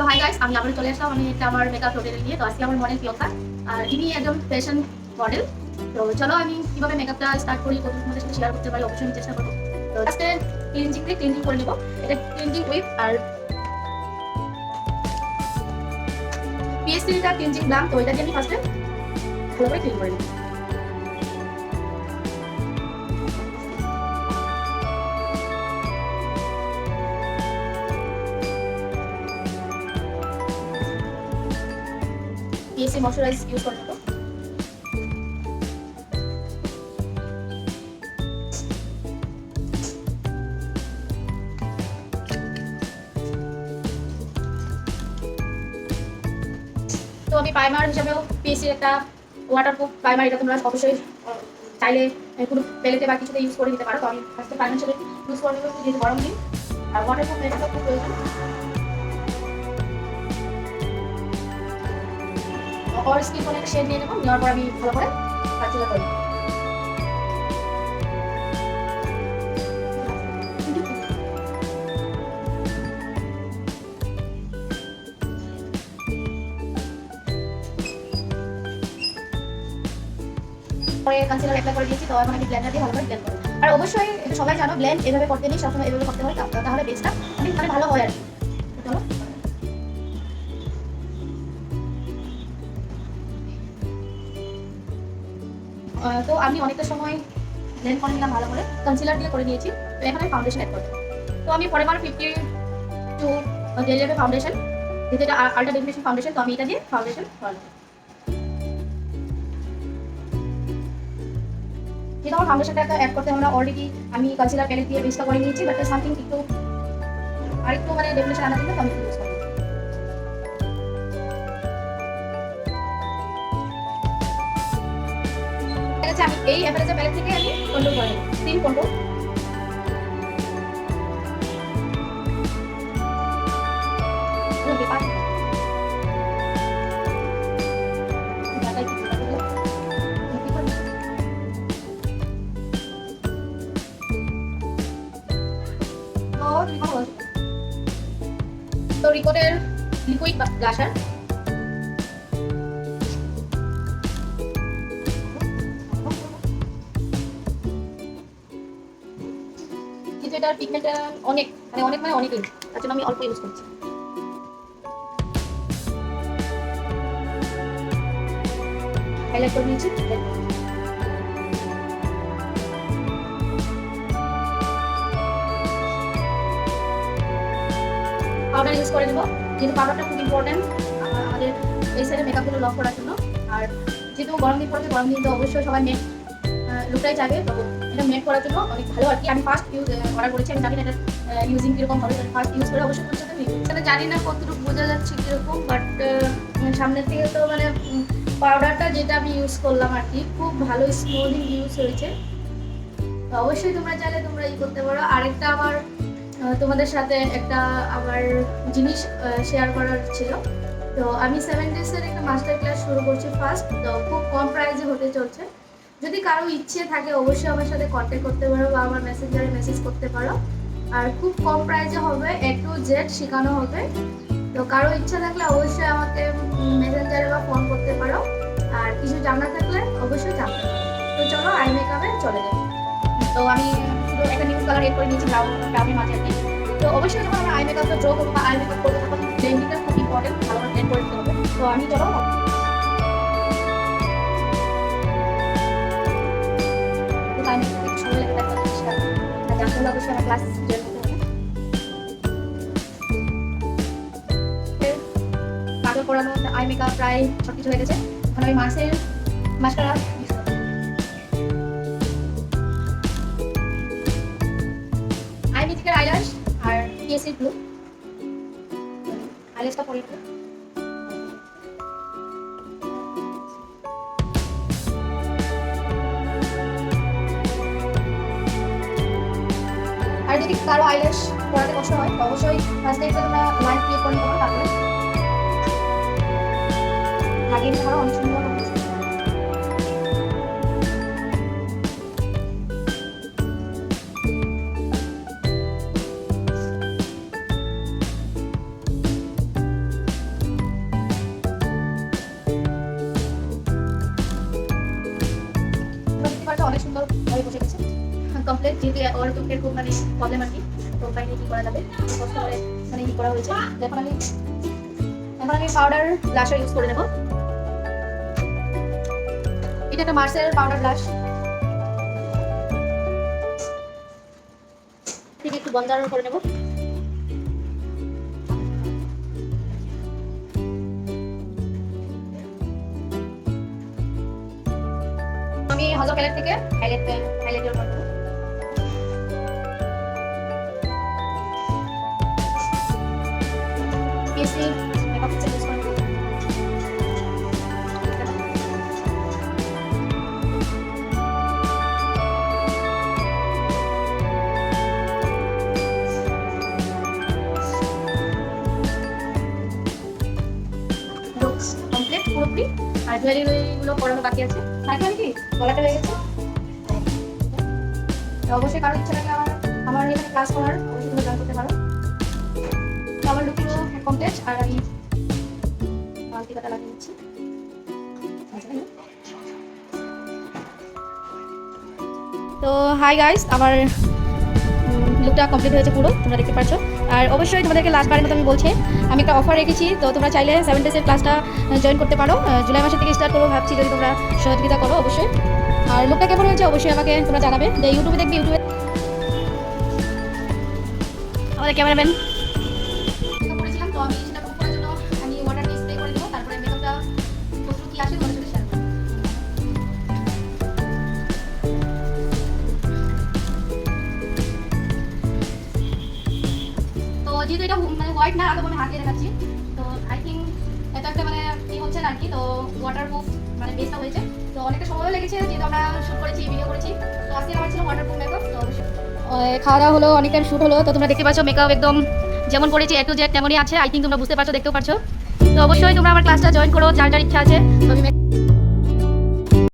তো hi guys আমি আবার চলে আসলাম। আমি একটা আমার মেকআপ টোটাল নিয়ে। তো আজকে আমার মডেল প্রিয়ঙ্কা আর ইনি একদম ফ্যাশন মডেল তো চলো আমি কীভাবে মেকআপটা স্টার্ট করি কত তোমাদের সাথে শেয়ার করতে পারি, অবশ্যই আমি চেষ্টা করব। তো আজকে ক্লিনজিং দিয়ে ক্লিনজিং করে নেব। এটা ক্লিনজিং উইপ আর পিএসসিটা ক্লিনজিং ব্লাম তো এটা দিয়ে আমি ফার্স্টে ভালো করে ক্লিন করে নেব। পিএসসি ময়শ্চারাইজ ইউজ করে নেব তো? আমি প্রাইমার হিসাবেও পিএসসি একটা ওয়াটারপ্রুফ প্রাইমার এটা তোমরা অবশ্যই চাইলে কোনো পেলেতে বা কিছুতে ইউজ করে নিতে পারো। তো আমি ফার্স্টে প্রাইমার হিসাবে ইউজ করে নেব, যেহেতু গরম দিন। আর ওয়াটারপ্রুফ মেকআপটা খুব প্রয়োজন। অর স্কিন একটা শেড নিয়ে নেব, নেওয়ার পর আমি ভালো করে কনসিলার করে পরে কনসিলার অ্যাপ্লাই করে দিয়েছি, তো এখন দিয়ে ভালো করে ব্লেন্ড করব। আর অবশ্যই সবাই জানো ব্লেন্ড এভাবে করতে নেই, সবসময় এভাবে করতে হয় তাহলে বেসটা অনেক মানে ভালো হয় আর কি। চলো। তো আমি অনেকটা সময় ব্লেন্ড করে নিলাম ভালো করে। কনসিলার দিয়ে করে নিয়েছি। তো এখন আমি ফাউন্ডেশন অ্যাড করব। তো আমি পরে আমার ফিফটি টু ডেলিভারি ফাউন্ডেশন যেহেতু এটা আল্ট্রা ডেফিনেশন ফাউন্ডেশন তো আমি এটা দিয়ে ফাউন্ডেশন করব যেহেতু আমার ফাউন্ডেশনটা অ্যাড করতে আমরা অলরেডি আমি কনসিলার প্যালেট দিয়ে বেসটা করে নিয়েছি বাট সামথিং একটু আরেকটু মানে ডেফিনেশন আনার জন্য আমি আছে, আমি এই অ্যাভারেজের প্যালেট থেকে আমি কন্ট্রোল করে তিন কন্ট্রোল তো রিকোটের লিকুইড ব্লাশার এটার পিগমেন্টটা অনেক মানে অনেক মানে অনেকই, তার জন্য আমি অল্প ইউজ করছি। পাউডার ইউজ করে নেব, যেহেতু পাউডারটা খুব ইম্পর্টেন্ট আমাদের এই সাইডে মেকআপগুলো লক করার জন্য। আর যেহেতু গরম দিন পড়ছে, গরম দিন তো অবশ্যই সবাই মেক লুকটাই চাইবে তো এটা মেক করার জন্য অনেক ভালো আর কি। আমি ফার্স্ট ইউজ অর্ডার করেছি আমি জানি না এটা ইউজিং হবে ফার্স্ট ইউজ করে অবশ্যই সাথে নিই সেটা জানি না কতটুকু বোঝা যাচ্ছে বাট সামনের থেকে তো মানে পাউডারটা যেটা আমি ইউজ করলাম আর কি, খুব ভালো ইউজ হয়েছে। অবশ্যই তোমরা চাইলে তোমরা ই করতে পারো। আরেকটা আমার তোমাদের সাথে একটা আমার জিনিস শেয়ার করার ছিল। তো আমি সেভেন ডেজের একটা মাস্টার ক্লাস শুরু করছি ফার্স্ট তো খুব কম প্রাইসে হতে চলছে। যদি কারও ইচ্ছে থাকে, অবশ্যই আমার সাথে কন্ট্যাক্ট করতে পারো বা আমার মেসেঞ্জারে মেসেজ করতে পারো। আর খুব কম প্রাইজে হবে এ টু জেড শেখানো হবে। তো কারও ইচ্ছা থাকলে অবশ্যই আমাকে মেসেঞ্জারে বা ফোন করতে পারো। আর কিছু জানা থাকলে অবশ্যই জানতে তো চলো, আই মেকআপে চলে যাই। তো আমি শুধু একটা নিউজ কালার এড করে নিয়েছি ব্রাউন মাঝে আর তো অবশ্যই যখন আমরা আই মেকআপটা ড্র করব বা আই মেকআপ করব, তখন ব্লেন্ডিংটা খুব ইম্পর্টেন্ট ভালো করে ব্লেন্ড করে দিতে হবে। তো আমি চলো হলে অবশ্যই আমার ক্লাস জয়েন কাজল আই মেকআপ প্রায় সব কিছু হয়ে গেছে এখন আমি মাসের মাস্কারা আই মিথিকের আইল্যাশ আর পিএসসি ব্লু আইল্যাশটা পরে যদি কারও আইল্যাশ করাতে কষ্ট হয়, অবশ্যই ফার্স্ট টাইমটা তোমরা লাইন ক্লিক করে পারো তারপরে লাগিয়ে নিতে পারো অনেক কমপ্লেক্স যেহেতু ওর চোখের খুব মানে প্রবলেম আর কি, তো ওখানে কি করা যাবে? কষ্ট করে মানে কি করা হয়েছে? এখন আমি এখন আমি পাউডার ব্লাশার ইউজ করে নেব। এটা একটা মার্সের পাউডার ব্লাশ ঠিক একটু বন্ধ করে নেব। আমি হজর প্যালেট থেকে হাইলাইট হাইলাইটার করব পিএসসি মেকআপ করব লুকস কমপ্লিট পুরোপুরি। বাকি আছে। আমি কি? গলাটা হয়ে গেছে? তো অবশ্যই কারও ইচ্ছা থাকে আমার আমার এখানে ক্লাস করার। আর আমি মালতিকাটা লাগিয়ে দিচ্ছি। তো হাই গাইস আমার লুকটা কমপ্লিট হয়েছে পুরো, তোমরা দেখতে পাচ্ছ। আর অবশ্যই তোমাদেরকে লাস্ট বারের মতো আমি বলছি, আমি একটা অফার রেখেছি, তো তোমরা চাইলে সেভেন ডেজের ক্লাসটা জয়েন করতে পারো। জুলাই মাসের থেকে স্টার্ট করব ভাবছি, যদি তোমরা সহযোগিতা করো, অবশ্যই। আর লুকটা কেমন হয়েছে, অবশ্যই আমাকে তোমরা জানাবে। যে ইউটিউবে দেখবে, ইউটিউবে আমাদের ক্যামেরাম্যান যেহেতু এটা মানে হোয়াইট না আগে আমি হাতে দেখাচ্ছি। তো আই থিঙ্ক এটা একটা মানে কি হচ্ছে না কি তো ওয়াটার প্রুফ মানে বেসটা হয়েছে। তো অনেকটা সময় লেগেছে, যেহেতু আমরা শুট করেছি ভিডিও করেছি। তো আজকে আমার ছিল ওয়াটার প্রুফ মেকআপ তো খাওয়া দাওয়া হলো, অনেক টাইম শুট হলো, তো তোমরা দেখতে পাচ্ছ মেকআপ একদম যেমন করেছি এ টু জেড তেমনই আছে। আই থিঙ্ক তোমরা বুঝতে পারছ, দেখতেও পারছ। তো অবশ্যই তোমরা আমার ক্লাসটা জয়েন করো, যার যার ইচ্ছা আছে। আমি